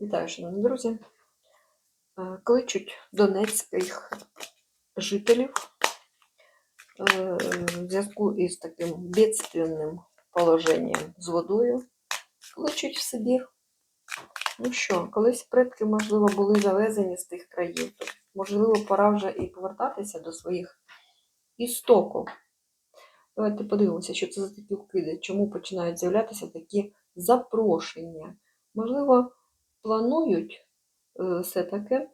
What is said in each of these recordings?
Вітаю, шановні друзі. Е, Кличуть донецьких жителів е, в зв'язку із таким бідственним положенням з водою. Кличуть в Сибір. Ну що, колись предки, можливо, були завезені з тих країв. Можливо, пора вже і повертатися до своїх істоків. Давайте подивимося, що це за такі вкиди, чому починають з'являтися такі запрошення. Можливо, планують е, все-таки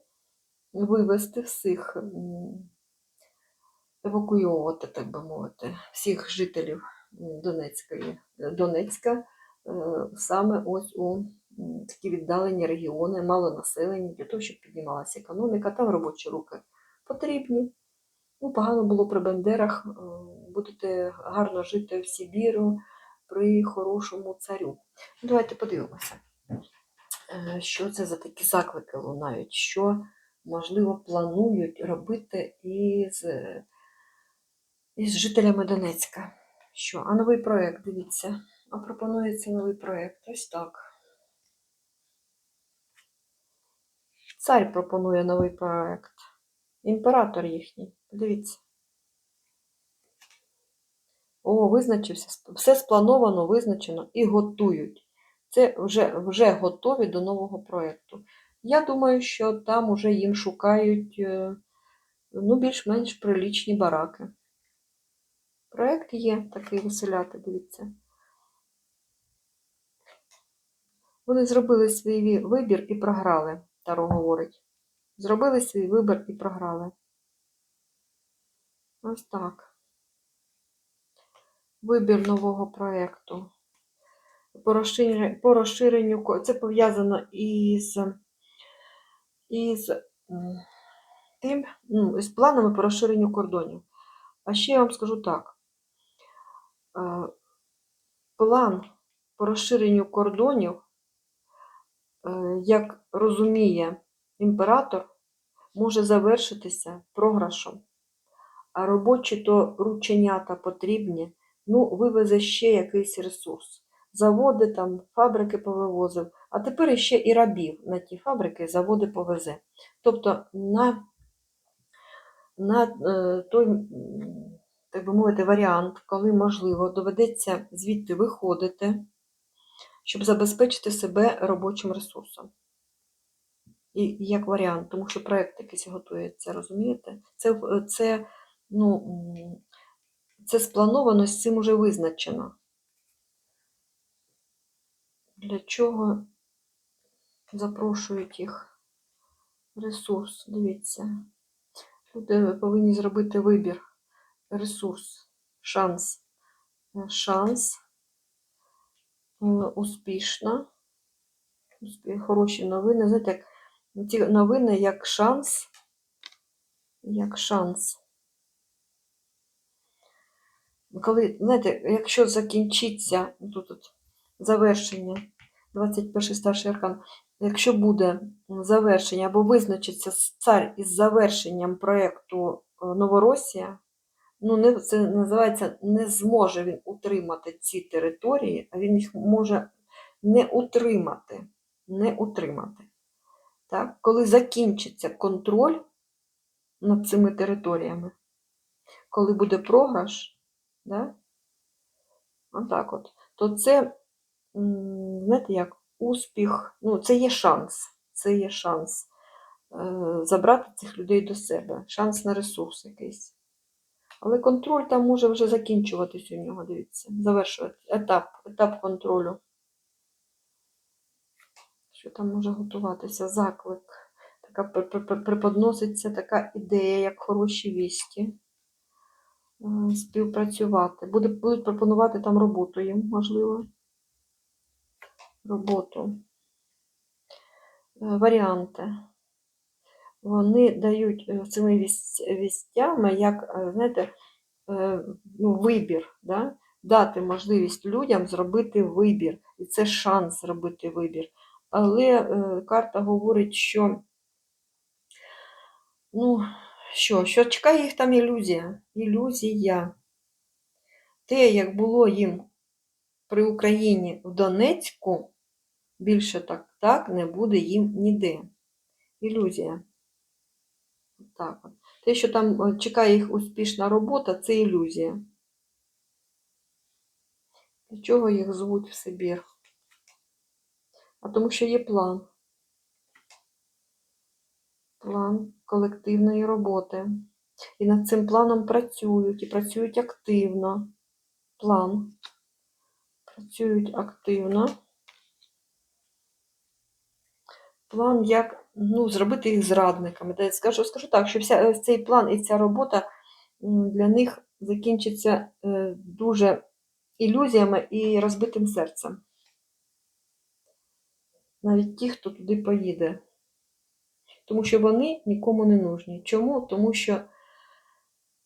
вивезти всіх, м, евакуйовувати, так би мовити, всіх жителів Донецької, е, Донецька е, саме ось у такі віддалені регіони, малонаселені, для того, щоб піднімалася економіка, там робочі руки потрібні. Ну, погано було при Бендерах, будете гарно жити в Сибіру при хорошому царю. Давайте подивимося, що це за такі заклики лунають, що, можливо, планують робити із, е, із жителями Донецька. Що? А новий проєкт, дивіться. А пропонується новий проєкт. Ось так. Цар пропонує новий проєкт. Імператор їхній. Подивіться. О, визначився. Все сплановано, визначено і готують. Це вже, вже готові до нового проєкту. Я думаю, що там уже їм шукають е, ну, більш-менш прилічні бараки. Проєкт є такий веселяти, дивіться. Вони зробили свій вибір і програли, Таро говорить. Зробили свій вибір і програли. Ось так. Вибір нового проєкту. По розширенню, це пов'язано із, із тим, ну, з планами по розширенню кордонів. А ще я вам скажу так. Е, План по розширенню кордонів, е, як розуміє імператор, може завершитися програшом. А робочі то рученята потрібні, ну, вивезе ще якийсь ресурс. Заводи там, фабрики повивозив, а тепер іще і рабів на ті фабрики, заводи повезе. Тобто на, на е, той, так би мовити, варіант, коли можливо, доведеться звідти виходити, щоб забезпечити себе робочим ресурсом. І як варіант, тому що проєкт якийсь готується, розумієте? Це, це, ну, це сплановано, з цим уже визначено. Для чого запрошують їх ресурс? Дивіться. Люди повинні зробити вибір. Ресурс, шанс. Шанс. е, Успішно. Хороші новини. Знаєте, як ті новини як шанс. Як шанс. Коли, знаєте, якщо закінчиться тут завершення, 21 старший аркан, якщо буде завершення або визначиться цар із завершенням проєкту е, Новоросія, ну, не, це називається, не зможе він утримати ці території, а він їх може не утримати. Не утримати. Так? Коли закінчиться контроль над цими територіями, коли буде програш, да? Отак от, то це, знаєте, як успіх, ну, це є шанс, це є шанс е, забрати цих людей до себе, шанс на ресурс якийсь. Але контроль там може вже закінчуватись у нього, дивіться, завершувати етап, етап контролю. Що там може готуватися? Заклик. Така пр- пр- пр- преподноситься така ідея, як хороші вісті. Е, Співпрацювати. Будуть пропонувати там роботу їм, можливо. Роботу. Е, Варіанти. Вони дають е, цими вістями, як, е, знаєте, ну, вибір, да? дати можливість людям зробити вибір. І це шанс зробити вибір. Але карта говорить, що, ну, що, що чекає їх там ілюзія. Ілюзія. Те, як було їм при Україні в Донецьку, Більше так, так не буде їм ніде. Ілюзія. Так. Те, що там е, чекає їх успішна робота, це ілюзія. Для чого їх звуть в Сибір? А тому що є план. План колективної роботи. І над цим планом працюють, і працюють активно. План. Працюють активно. План, як ну, зробити їх зрадниками. Я скажу, скажу так, що вся, цей план і ця робота для них закінчиться е, дуже ілюзіями і розбитим серцем. Навіть ті, хто туди поїде. Тому що вони нікому не нужні. Чому? Тому що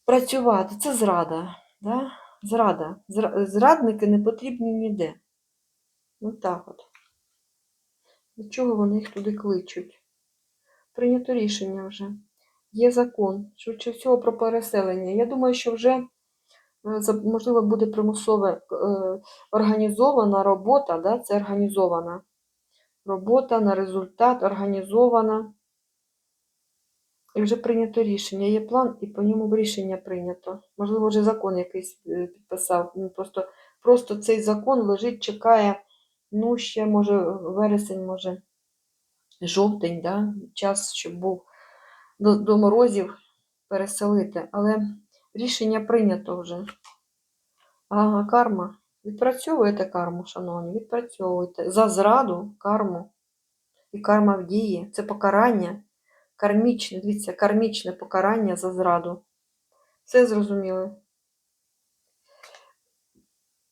працювати це зрада. Да? Зрада. Зрадники не потрібні ніде. Ну так от. До чого вони їх туди кличуть? Прийнято рішення вже. Є закон, швидше всього про переселення. Я думаю, що вже, е, можливо, буде примусове е, організована робота, да? це організована робота на результат, організована. І вже прийнято рішення. Є план, і по ньому рішення прийнято. Можливо, вже закон якийсь е, підписав. Ну, просто, просто цей закон лежить, чекає, ну, ще, може, вересень, може, жовтень, да? час, щоб був до, до морозів переселити. Але рішення прийнято вже. Ага, карма. Відпрацьовуєте карму, шановні, відпрацьовуєте. За зраду карму. І карма в дії. Це покарання. Кармічне, дивіться, кармічне покарання за зраду. Все зрозуміли.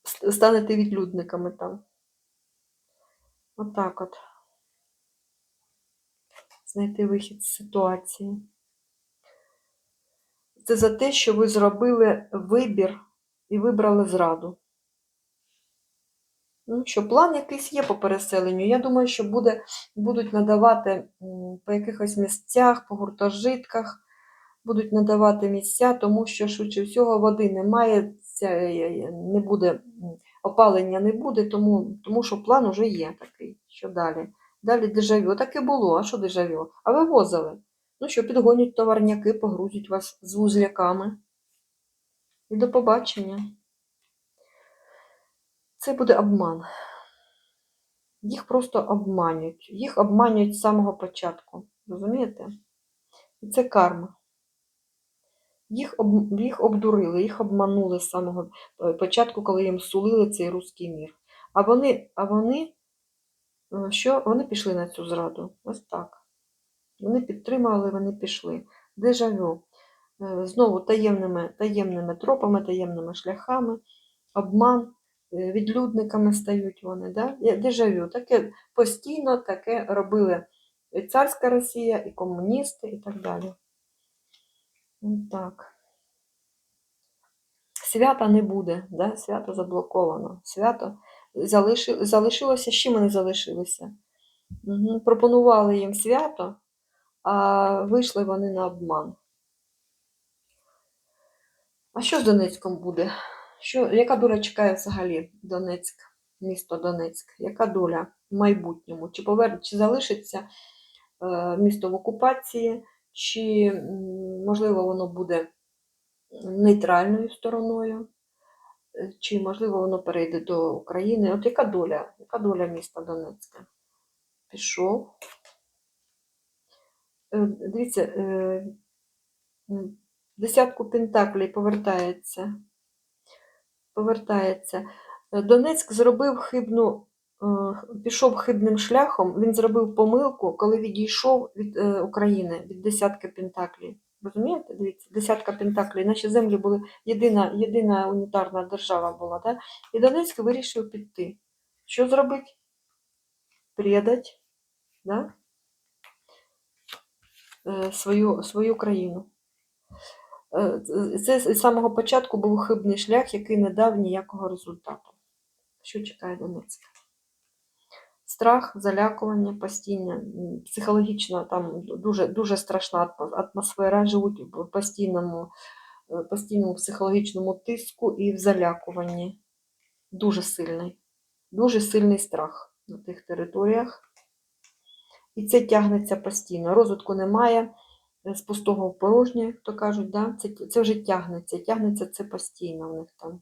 Ст- Станете відлюдниками там. Отак от. Знайти вихід з ситуації. Це за те, що ви зробили вибір і вибрали зраду. Ну, що план якийсь є по переселенню. Я думаю, що буде, будуть надавати по якихось місцях, по гуртожитках, будуть надавати місця, тому що швидше всього води немає, ця, е, не буде, опалення не буде, тому, тому що план вже є такий. Що далі? Далі дежавю. Так і було, а що дежавю? А вивозили. Ну що, підгонять товарняки, погрузять вас з вузляками. І до побачення. Це буде обман. Їх просто обманюють. Їх обманюють з самого початку. Розумієте? І це карма. Їх, об, їх обдурили, їх обманули з самого е, початку, коли їм сулили цей руський мір. А вони, а вони, е, що? Вони пішли на цю зраду. Ось так. Вони підтримали, вони пішли. Дежавю. Е, Знову таємними, таємними тропами, таємними шляхами, обман, відлюдниками стають вони. Да? Дежавю. Таке постійно таке робили і царська Росія, і комуністи, і так далі. Ось Так. Свята не буде, да? свято заблоковано. Свято залиши... залишилося, з чим вони залишилися? Угу. Пропонували їм свято, а вийшли вони на обман. А що з Донецьком буде? Що, яка доля чекає взагалі Донецьк, місто Донецьк? Яка доля в майбутньому? Чи повер... чи залишиться е, місто в окупації, чи, можливо, воно буде нейтральною стороною, е, чи, можливо, воно перейде до України? От яка доля? Яка доля міста Донецька? Пішов. Е, Дивіться, е, десятку пентаклей повертається. Повертається. Донецьк зробив хибну, пішов хибним шляхом. Він зробив помилку, коли відійшов від України, від десятки пентаклей. Розумієте? Дивіться, десятка пентаклей. Наші землі були єдина, єдина унітарна держава була. Да? І Донецьк вирішив піти. Що зробить? Предать да? е, свою, свою країну. Е, Це з самого початку був хибний шлях, який не дав ніякого результату. Що чекає Донецьк? Страх, залякування постійне, психологічно там дуже, дуже страшна атмосфера, живуть в постійному, е, постійному психологічному тиску і в залякуванні. Дуже сильний, дуже сильний страх. на тих територіях. І це тягнеться постійно. Розвитку немає, е, з пустого в порожнє, як то кажуть, да? це, це вже тягнеться. Тягнеться це постійно в них там.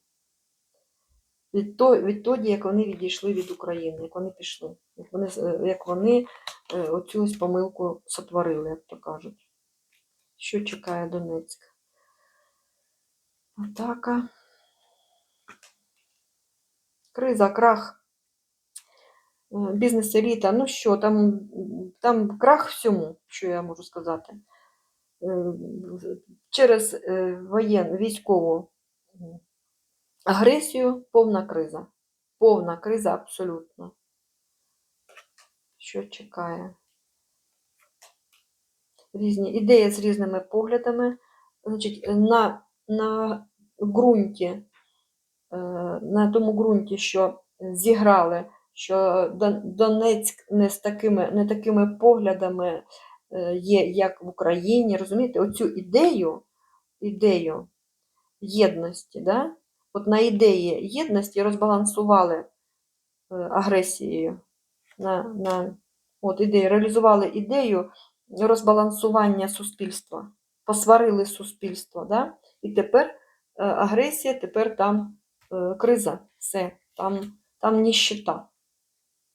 Відто- Відтоді, як вони відійшли від України, як вони пішли, як вони, е, як вони е, оцю ось помилку сотворили, як то кажуть. Що чекає Донецьк? Атака. Криза, крах. Е, Бізнес-еліта. Ну що, там, там крах всьому, що я можу сказати. Через воєн, військову агресію повна криза. Повна криза абсолютно. Що чекає? Різні ідеї з різними поглядами. Значить, на, на ґрунті, е, на тому ґрунті, що зіграли, що Донецьк не з такими, не такими поглядами е, є, як в Україні. Розумієте, оцю ідею, ідею єдності, да? От на ідеї єдності розбалансували е, агресією. На, на, от ідею, реалізували ідею розбалансування суспільства, посварили суспільство. Да? І тепер е, агресія, тепер там е, криза, все, там, там ніщита.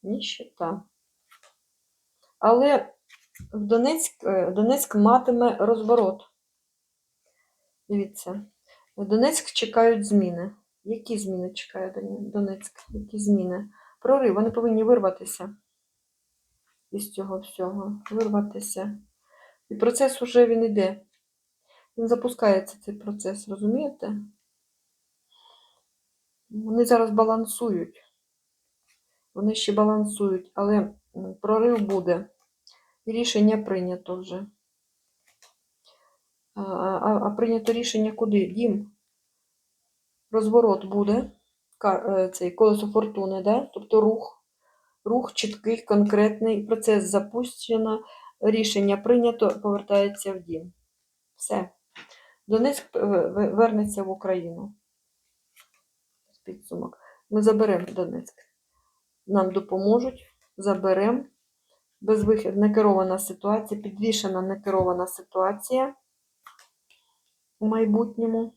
Ніщита. Але в Донецьк, Донецьк матиме розворот. Дивіться, Донецьк чекають зміни. Які зміни чекає Донецьк? Які зміни? Прорив, вони повинні вирватися із цього всього. Вирватися. І процес уже він іде. Він запускається цей процес, розумієте? Вони зараз балансують. Вони ще балансують, але прорив буде. Рішення прийнято вже. А, а, прийнято рішення куди? Дім. Розворот буде. Е, Цей колесо фортуни, да? тобто рух. Рух чіткий, конкретний, процес запущено, рішення прийнято, повертається в дім. Все. Донецьк е, вернеться в Україну. Підсумок. Ми заберемо Донецьк. Нам допоможуть, заберемо. Безвихід, некерована ситуація, підвішена некерована ситуація у майбутньому.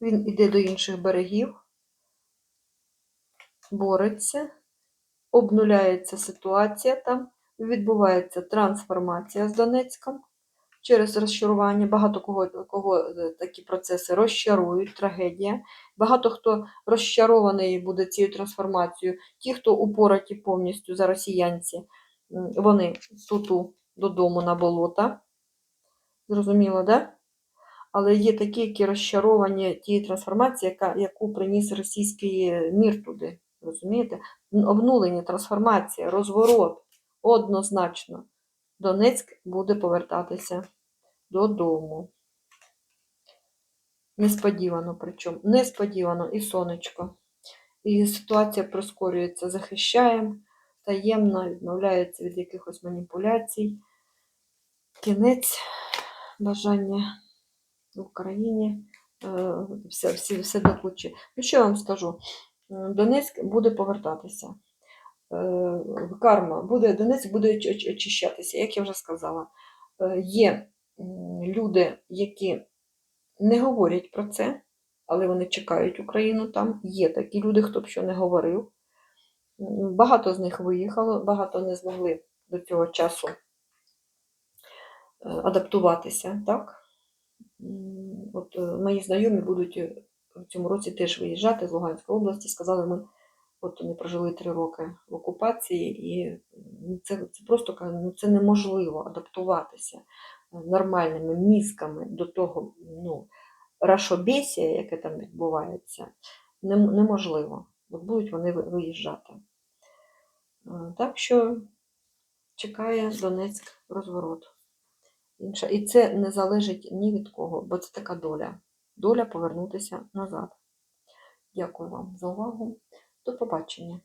Він іде до інших берегів, бореться, обнуляється ситуація там, відбувається трансформація з Донецьком через розчарування. Багато кого, кого е, такі процеси розчарують, трагедія. Багато хто розчарований буде цією трансформацією. Ті, хто упораті повністю за росіянці, вони туту додому на болота. Зрозуміло, да? Але є такі, які розчаровані тією трансформацією, яку приніс російський мір туди. Розумієте? Обнулення, трансформація, розворот однозначно. Донецьк буде повертатися додому. Несподівано, причому несподівано і сонечко. І ситуація прискорюється, захищаємо, таємно, відмовляється від якихось маніпуляцій. Кінець бажання в Україні. е, Все, всі, все до кучі. Ну, що я вам скажу? Донецьк буде повертатися. Е, Карма буде, Донецьк буде оч- оч- очищатися, як я вже сказала. Е, Є люди, які не говорять про це, але вони чекають Україну там. Є такі люди, хто б що не говорив. Багато з них виїхало, багато не змогли до цього часу е, адаптуватися. Так? От е, мої знайомі будуть е, в цьому році теж виїжджати з Луганської області. Сказали, ми от вони прожили три роки в окупації, і ну, це, це просто ну, це неможливо адаптуватися нормальними мізками до того ну, рашобесія, яке там відбувається, неможливо. От будуть вони виїжджати. Так що чекає Донецьк розворот. Інша. І це не залежить ні від кого, бо це така доля. Доля повернутися назад. Дякую вам за увагу. До побачення.